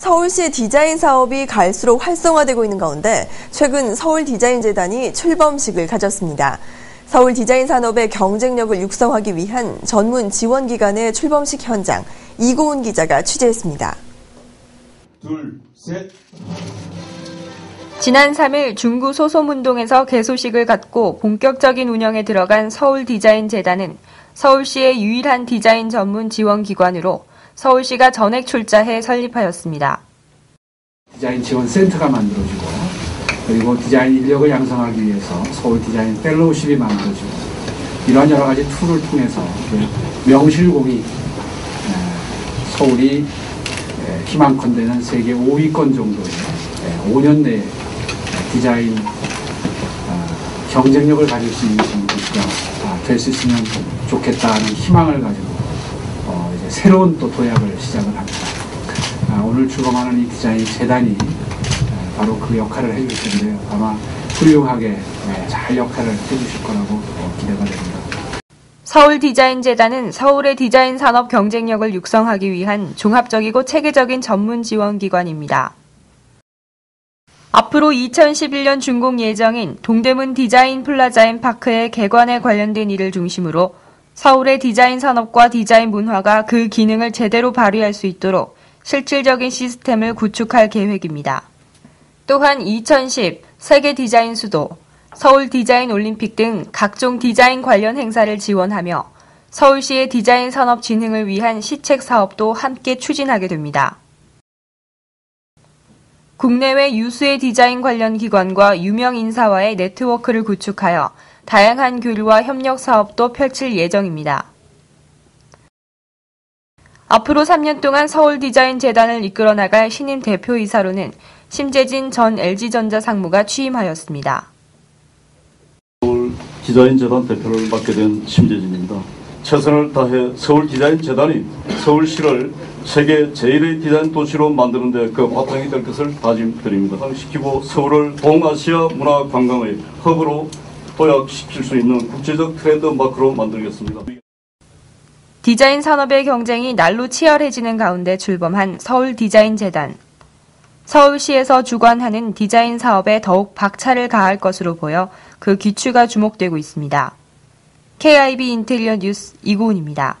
서울시 디자인 사업이 갈수록 활성화되고 있는 가운데 최근 서울 디자인 재단이 출범식을 가졌습니다. 서울 디자인 산업의 경쟁력을 육성하기 위한 전문 지원 기관의 출범식 현장 이고은 기자가 취재했습니다. 둘, 셋. 지난 3일 중구 소솜운동에서 개소식을 갖고 본격적인 운영에 들어간 서울 디자인 재단은 서울시의 유일한 디자인 전문 지원 기관으로 서울시가 전액 출자해 설립하였습니다. 디자인 지원 센터가 만들어지고 그리고 디자인 인력을 양성하기 위해서 서울 디자인 펠로우십이 만들어지고 이러한 여러 가지 툴을 통해서 그 명실공히 서울이 희망컨대는 세계 5위권 정도의 5년 내에 디자인 아, 경쟁력을 가질 수 있는 도시가 될 수 있으면 좋겠다는 희망을 가지고 어, 새로운 또 도약을 시작을 합니다. 아, 오늘 출범하는 이 디자인 재단이 아, 바로 그 역할을 해줄 텐데요. 아마 훌륭하게 네, 잘 역할을 해주실 거라고 어, 기대가 됩니다. 서울 디자인 재단은 서울의 디자인 산업 경쟁력을 육성하기 위한 종합적이고 체계적인 전문 지원 기관입니다. 앞으로 2011년 준공 예정인 동대문 디자인 플라자 인 파크의 개관에 관련된 일을 중심으로 서울의 디자인 산업과 디자인 문화가 그 기능을 제대로 발휘할 수 있도록 실질적인 시스템을 구축할 계획입니다. 또한 2010 세계 디자인 수도, 서울 디자인 올림픽 등 각종 디자인 관련 행사를 지원하며 서울시의 디자인 산업 진흥을 위한 시책 사업도 함께 추진하게 됩니다. 국내외 유수의 디자인 관련 기관과 유명 인사와의 네트워크를 구축하여 다양한 교류와 협력 사업도 펼칠 예정입니다. 앞으로 3년 동안 서울 디자인 재단을 이끌어 나갈 신임 대표이사로는 심재진 전 LG전자 상무가 취임하였습니다. 서울 디자인 재단 대표를 맡게 된 심재진입니다. 최선을 다해 서울 디자인 재단이 서울시를 세계 제1의 디자인 도시로 만드는 데 그 바탕이 될 것을 다짐드립니다. 시키고 서울을 동아시아 문화 관광의 허브로 도약시킬 수 있는 국제적 트렌드 마크로 만들겠습니다. 디자인 산업의 경쟁이 날로 치열해지는 가운데 출범한 서울 디자인 재단. 서울시에서 주관하는 디자인 사업에 더욱 박차를 가할 것으로 보여 그 귀추가 주목되고 있습니다. KIB 인테리어 뉴스 이고은입니다.